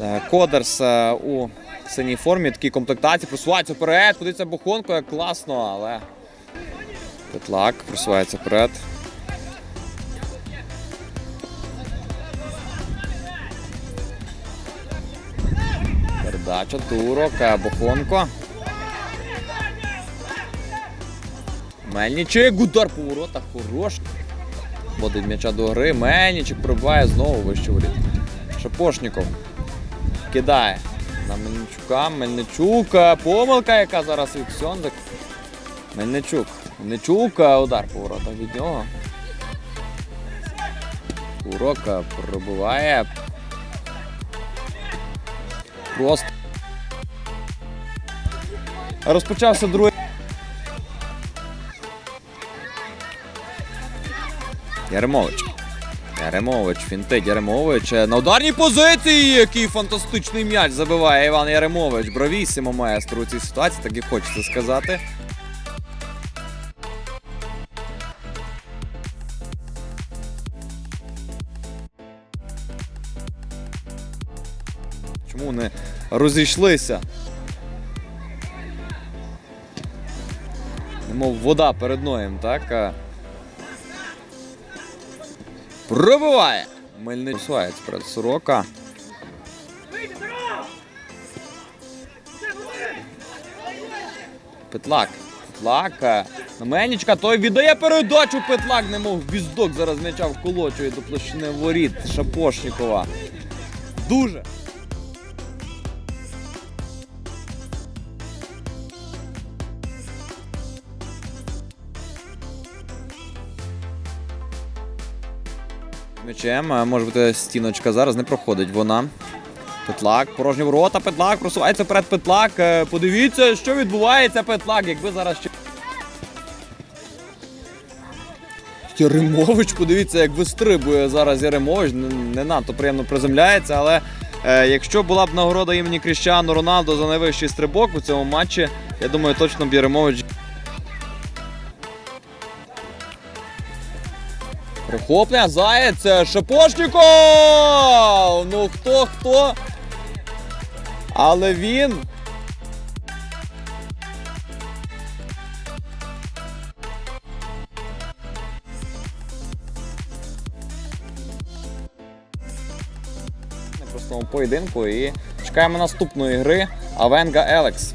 Е, Кодерс е, у синій формі, такій комплектації, просувається вперед, подивіться Бухонко, як класно, але Петлак просувається вперед. Передача, турок, е, Бухонко. Мельничик, удар по воротах, хорош. Водить м'яча до гри. Мельничик пробиває знову вище воріт. Шапошніков кидає на Мельничука. Мельничук. е, Помилка, яка зараз від Сьондик. Мельничук. Мельничук. Удар по воротах від нього. Урок е, пробиває. Просто. Розпочався другий. Яремович. Яремович, фінтить Яремович. На ударній позиції. Який фантастичний м'яч забиває Іван Яремович. Бравісімо маестро у цій ситуації, так і хочеться сказати. Чому не розійшлися? Немов вода перед ноєм, так? Пробиває. Мельний посувається перед Сорока. Петлак. Петлак. Мельничка. Той віддає передачу. Петлак, немов віздок зараз м'яча вколочує до площини воріт Шапошнікова. Дуже. М'ячем е, може бути стіночка зараз, не проходить вона. Петлак, порожні ворота, Петлак, просувається вперед Петлак. Е, Подивіться, що відбувається Петлак, якби зараз ще. Яремович, подивіться, як вистрибує зараз Яремович. Не, надто приємно приземляється, але е, якщо була б нагорода імені Кріщану Роналдо за найвищий стрибок у цьому матчі, я думаю, точно б Яремович. Прихоплення, заєць, е, Шапошніков! Ну хто хто? Але він. На поєдинку і чекаємо наступної гри Авенга Елекс.